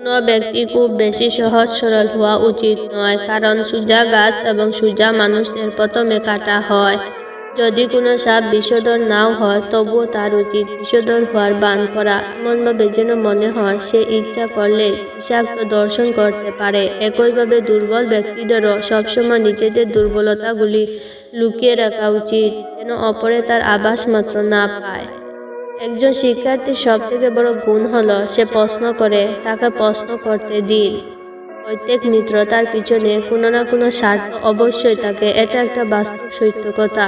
কোনো ব্যক্তির খুব বেশি সহজ সরল হওয়া উচিত নয়, কারণ সোজা গাছ এবং সোজা মানুষদের প্রথমে কাটা হয়। যদি কোনো সাপ বিষধর নাও হয়, তবুও তার উচিত বিষধর হওয়ার বান করা এমনভাবে যেন মনে হয়, সে ইচ্ছা করলে বিষাক্ত দর্শন করতে পারে। একইভাবে দুর্বল ব্যক্তিদেরও সবসময় নিজেদের দুর্বলতাগুলি লুকিয়ে রাখা উচিত, যেন অপরে তার আবাস মাত্র না পায়। একজন শিক্ষার্থীর সব থেকে বড় গুণ হলো সে প্রশ্ন করে, তাকে প্রশ্ন করতে দিন। প্রত্যেক মিত্রতার পিছনে কোনো না কোনো স্বার্থ অবশ্যই থাকে, এটা একটা বাস্তব সত্য কথা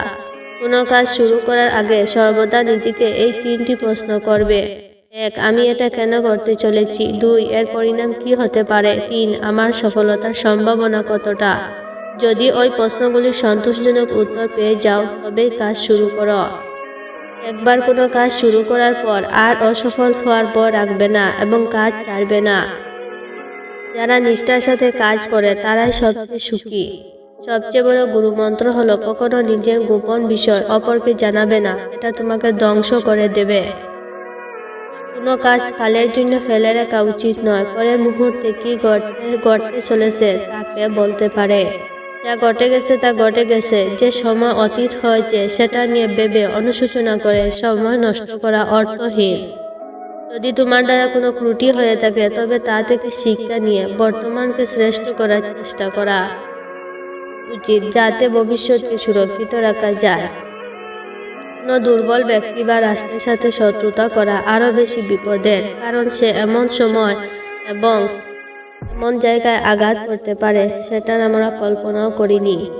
কোনো কাজ শুরু করার আগে সর্বদা নিজেকে এই তিনটি প্রশ্ন করবে। এক, আমি এটা কেন করতে চলেছি? দুই, এর পরিণাম কি হতে পারে? তিন, আমার সফলতার সম্ভাবনা কতটা? যদি ওই প্রশ্নগুলির সন্তোষজনক উত্তর পেয়ে যাও, তবেই কাজ শুরু করো। একবার কোনো কাজ শুরু করার পর আর অসফল হওয়ার পর রাখবে না এবং কাজ ছাড়বে না। যারা নিষ্ঠার সাথে কাজ করে, তারাই সবচেয়ে সুখী। সবচেয়ে বড় গুরুমন্ত্র হলো, কখনো নিজের গোপন বিষয় অপরকে জানাবে না, এটা তোমাকে ধ্বংস করে দেবে। কোনো কাজ কালের জন্য ফেলে রাখা উচিত নয়, পরের মুহূর্তে কি ঘটতে ঘটতে চলেছে তাকে বলতে পারে। যা ঘটে গেছে তা ঘটে গেছে। যে সময় অতীত হয়েছে সেটা নিয়ে ভেবে অনুশোচনা করে সময় নষ্ট করা অর্থহীন। যদি তোমার দ্বারা কোনো ত্রুটি হয়ে থাকে, তবে তা থেকে শিক্ষা নিয়ে বর্তমানকে শ্রেষ্ঠ করার চেষ্টা করা উচিত, যাতে ভবিষ্যৎকে সুরক্ষিত রাখা যায়। কোনো দুর্বল ব্যক্তি বা রাষ্ট্রের সাথে শত্রুতা করা আরও বেশি বিপদের, কারণ সে এমন সময় এবং এমন জায়গায় আঘাত করতে পারে সেটা আমরা কল্পনাও করিনি।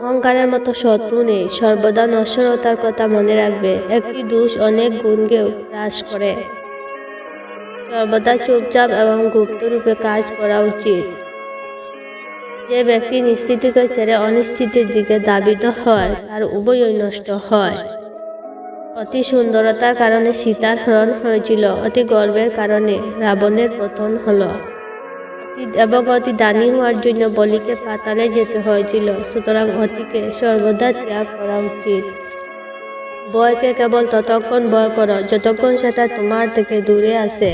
অহংকারের মতো শত্রু নেই, সর্বদা নশ্বরতার কথা মনে রাখবে। একটি দোষ অনেক গুণকেও হ্রাস করে। সর্বদা চুপচাপ এবং গুপ্তরূপে কাজ করা উচিত। যে ব্যক্তি নিশ্চিতকে ছেড়ে অনিশ্চিতের দিকে দাবিত হয়, তার উভয়ই নষ্ট হয়। অতি সুন্দরতার কারণে সীতার হরণ হয়েছিল অতি গর্বের কারণে রাবণের পতন হলো। অতি এবং অতি দানি হওয়ার জন্য বলিকে পাতালে যেতে হয়েছিল, সুতরাং অতিকে সর্বদা ত্যাগ করা উচিত। বয়কে কেবল ততক্ষণ বয় করো, যতক্ষণ সেটা তোমার থেকে দূরে আসে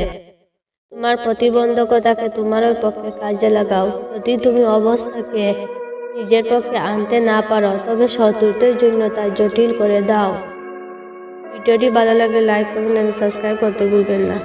তোমার প্রতিবন্ধকতাকে তোমার ওই পক্ষে কাজে লাগাও। যদি তুমি অবস্থাকে নিজের পক্ষে আনতে না পারো, তবে শত্রুদের জন্য তা জটিল করে দাও। ভিডিওটি ভালো লাগলে লাইক করবেন এবং সাবস্ক্রাইব করতে ভুলবেন না।